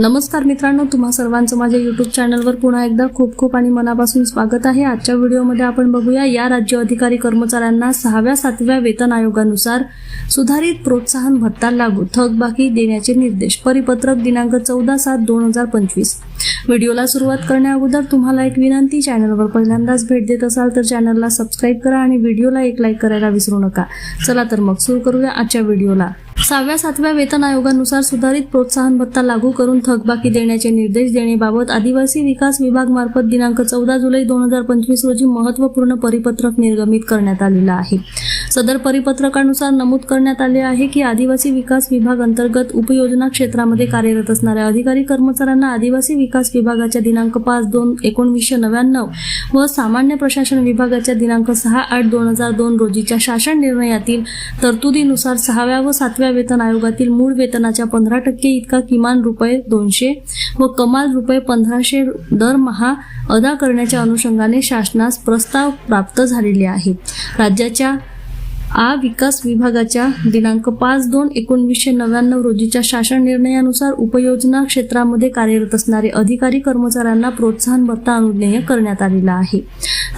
नमस्कार मित्रांनो तुम्हा सर्वांचं माझ्या युट्यूब चॅनलवर पुन्हा एकदा खूप खूप आणि मनापासून स्वागत आहे. आजच्या व्हिडिओमध्ये आपण बघूया या राज्य अधिकारी कर्मचाऱ्यांना सहाव्या सातव्या वेतन आयोगानुसार सुधारित प्रोत्साहन भत्ता लागू थकबाकी देण्याचे निर्देश परिपत्रक दिनांक चौदा सात दोन हजार पंचवीस. व्हिडिओला सुरुवात करण्या अगोदर तुम्हाला एक विनंती चॅनलवर पहिल्यांदाच भेट देत असाल तर चॅनलला सबस्क्राईब करा आणि व्हिडिओला एक लाईक करायला विसरू नका. चला तर मग सुरू करूया आजच्या व्हिडिओला. सहाव्या सातव्या वेतन आयोगानुसार सुधारित प्रोत्साहन भत्ता लागू करून थकबाकी देण्याचे निर्देश देण्याबाबत आदिवासी विकास विभाग मार्फत दिनांक चौदा जुलै दोन हजार पंचवीस रोजी महत्त्वपूर्ण परिपत्रक निर्गमित करण्यात आलेलं आहे. सदर परिपत्रकानुसार नमूद करण्यात आले आहे की आदिवासी विकास विभाग अंतर्गत उपयोजना क्षेत्रामध्ये कार्यरत असणाऱ्या अधिकारी कर्मचाऱ्यांना आदिवासी विकास विभागाच्या दिनांक पाच दोन एकोणवीसशे नव्याण्णव व सामान्य प्रशासन विभागाच्या दिनांक सहा आठ दोन हजार दोन रोजीच्या शासन निर्णयातील तरतुदीनुसार सहाव्या व सातव्या वेतन आयोगातील मूळ वेतनाच्या पंधरा टक्के इतका किमान रुपये दोनशे व कमाल रुपये पंधराशे दरमहा अदा करण्याच्या अनुषंगाने शासनास प्रस्ताव प्राप्त झालेले आहेत. राज्याच्या आ विकास विभागाच्या दिनांक पाच दोन एकोणवीसशे नव्याण्णव रोजीच्या शासन निर्णयानुसार उपयोजना क्षेत्रामध्ये कार्यरत असणारे अधिकारी कर्मचाऱ्यांना प्रोत्साहन भत्ता अनुज्ञेय करण्यात आलेला आहे.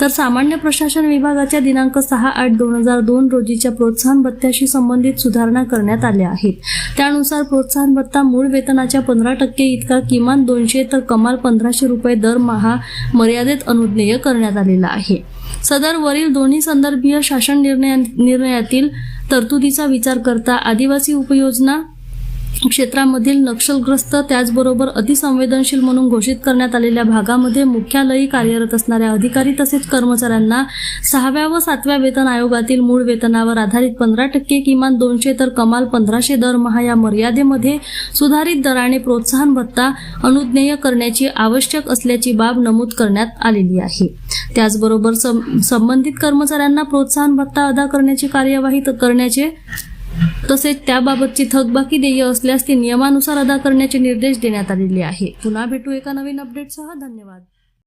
तर सामान्य प्रशासन विभागाच्या दिनांक सहा आठ दोन हजार दोन रोजीच्या प्रोत्साहन भत्त्याशी संबंधित सुधारणा करण्यात आल्या आहेत. त्यानुसार प्रोत्साहन भत्ता मूळ वेतनाच्या पंधरा टक्के इतका किमान दोनशे तर कमाल पंधराशे रुपये दरमहा मर्यादेत अनुज्ञेय करण्यात आलेला आहे. सदर वरील दोन्ही संदर्भीय शासन निर्णया निर्णयातील तरतुदीचा विचार करता आदिवासी उपयोजना क्षेत्रामधील नक्षलग्रस्त त्याचबरोबर अतिसंवेदनशील म्हणून घोषित करण्यात आलेल्या भागामध्ये मुख्यालयी कार्यरत असणाऱ्या अधिकारी तसेच कर्मचाऱ्यांना सहाव्या व सातव्या वेतन आयोगातील मूळ वेतनावर आधारित पंधरा टक्के किमान दोनशे तर कमाल पंधराशे दरमहा या मर्यादेमध्ये सुधारित दराने प्रोत्साहन भत्ता अनुज्ञेय करण्याची आवश्यक असल्याची बाब नमूद करण्यात आलेली आहे. त्याचबरोबर सं- संबंधित कर्मचाऱ्यांना प्रोत्साहन भत्ता अदा करण्याची कार्यवाही त- करण्याचे तसेच त्याबाबतची थकबाकी देय असल्यास ती नियमानुसार अदा करण्याचे निर्देश देण्यात आलेले आहे. पुन्हा भेटू एका नवीन अपडेटसह धन्यवाद.